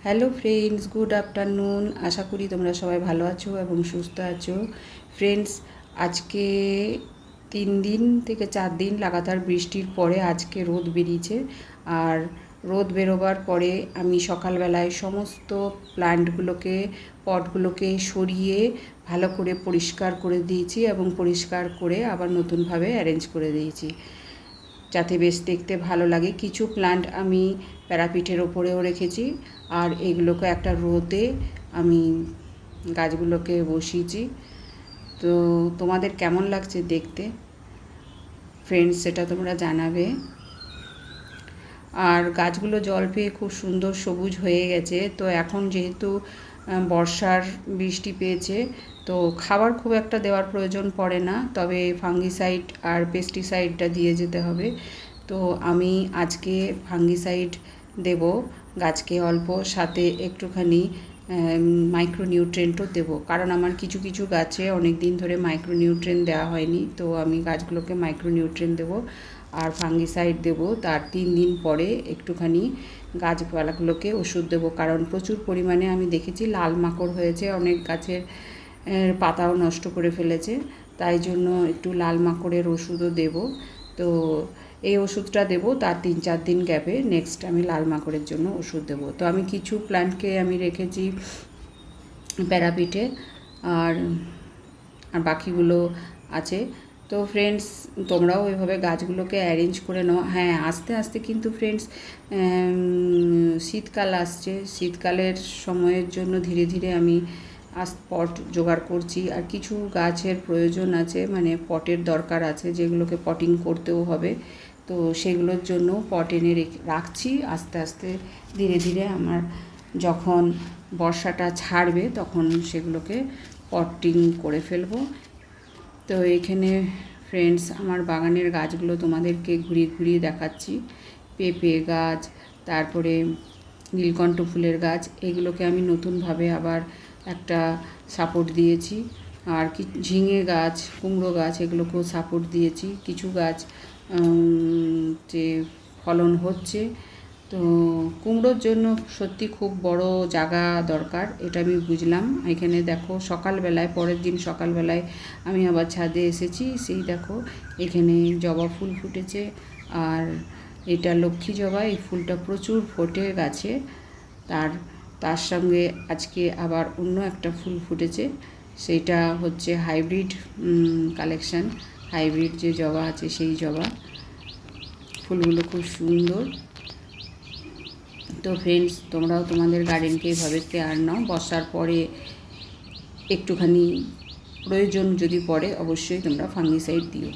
Hello friends good afternoon আশা করি তোমরা সবাই ভালো আছো এবং সুস্থ আছো। ফ্রেন্ডস আজকে তিন দিন থেকে চার দিন লাগাতার বৃষ্টির পরে আজকে রোদ বেরিয়েছে। আর রোদ বেরোবার পরে আমি সকালবেলায় সমস্ত প্ল্যান্টগুলোকে পটগুলোকে সরিয়ে ভালো করে পরিষ্কার করে দিয়েছি এবং পরিষ্কার করে আবার নতুনভাবে অ্যারেঞ্জ করে দিয়েছি। যাতে বেশ দেখতে ভালো লাগে। কিছু প্লান্ট আমি প্যারাপিটের ওপরেও রেখেছি। আর এগুলোকে একটা রোদে আমি গাছগুলোকে বসিয়েছি। তো তোমাদের কেমন লাগছে দেখতে? ফ্রেন্ডস সেটা তোমরা জানাবে। আর গাছগুলো জল পেয়ে খুব সুন্দর সবুজ হয়ে গেছে। তো এখন যেহেতু বর্ষার বৃষ্টি পেয়েছে, তো খাবার খুব একটা দেওয়ার প্রয়োজন পড়ে না, তবে ফাঙ্গিসাইড আর পেস্টিসাইডটা দিয়ে যেতে হবে। তো আমি আজকে ফাঙ্গিসাইড দেব, গাছকে অল্প, সাথে একটুখানি মাইক্রোনিউট্রেন্টও দেবো। কারণ আমার কিছু কিছু গাছে অনেক দিন ধরে মাইক্রোনিউট্রেন্ট দেওয়া হয়নি, তো আমি গাছগুলোকে মাইক্রোনিউট্রেন্ট দেবো। আর ফাঙ্গিসাইড দেবো। তার তিন দিন পরে একটুখানি গাছপালাগুলোকে ওষুধ দেবো। কারণ প্রচুর পরিমাণে আমি দেখেছি লাল মাকড় হয়েছে, অনেক গাছের পাতাও নষ্ট করে ফেলেছে। তাই জন্য একটু লাল মাকড়ের ওষুধও দেব। তো এই ওষুধটা দেবো, তার তিন চার দিন গ্যাপে নেক্সট আমি লাল মাকড়ের জন্য ওষুধ দেবো। তো আমি কিছু প্ল্যান্টকে আমি রেখেছি প্যারাপিটে, আর আর বাকিগুলো আছে। তো ফ্রেন্ডস তোমরাও ওইভাবে গাছগুলোকে অ্যারেঞ্জ করে নাও। হ্যাঁ আস্তে আস্তে কিন্তু ফ্রেন্ডস শীতকাল আসছে। শীতকালের সময়ের জন্য ধীরে ধীরে আমি আস পট জোগাড় করছি। আর কিছু গাছের প্রয়োজন আছে মানে পটের দরকার আছে, যেগুলোকে পটিং করতেও হবে। তো সেগুলোর জন্য পট এনে রেখে, রাখছি। আস্তে আস্তে ধীরে ধীরে আমার যখন বর্ষাটা ছাড়বে, তখন সেগুলোকে পটিং করে ফেলব। তো এখানে ফ্রেন্ডস আমার বাগানের গাছগুলো তোমাদেরকে ঘুরিয়ে ঘুরিয়ে দেখাচ্ছি। পেঁপে গাছ, তারপরে নীলকণ্ঠ ফুলের গাছ, এগুলোকে আমি নতুনভাবে আবার একটা সাপোর্ট দিয়েছি। আর কি, ঝিঙে গাছ, কুমড়ো গাছ, এগুলোকেও সাপোর্ট দিয়েছি। কিছু গাছ যে ফলন হচ্ছে তো কুমড়োর জন্য সত্যি খুব বড় জায়গা দরকার, এটা আমি বুঝলাম। এখানে দেখো সকালবেলায়, পরের দিন সকালবেলায় আমি আবার ছাদে এসেছি, সেই দেখো এখানে জবা ফুল ফুটেছে আর এটা লক্ষ্মী জবা, এই ফুলটা প্রচুর ফোটে গাছে। তার তার সঙ্গে আজকে আবার অন্য একটা ফুল ফুটেছে, সেইটা হচ্ছে হাইব্রিড কালেকশান। হাইব্রিড যে জবা আছে সেই জবা। ফুলগুলো খুব সুন্দর। তো ফ্রেন্ডস তোমরাও তোমাদের গার্ডেনকে এভাবে কেয়ার নাও। বসার পরে একটুখানি প্রয়োজন যদি পড়ে, অবশ্যই তোমরা ফাঙ্গিসাইড দিও।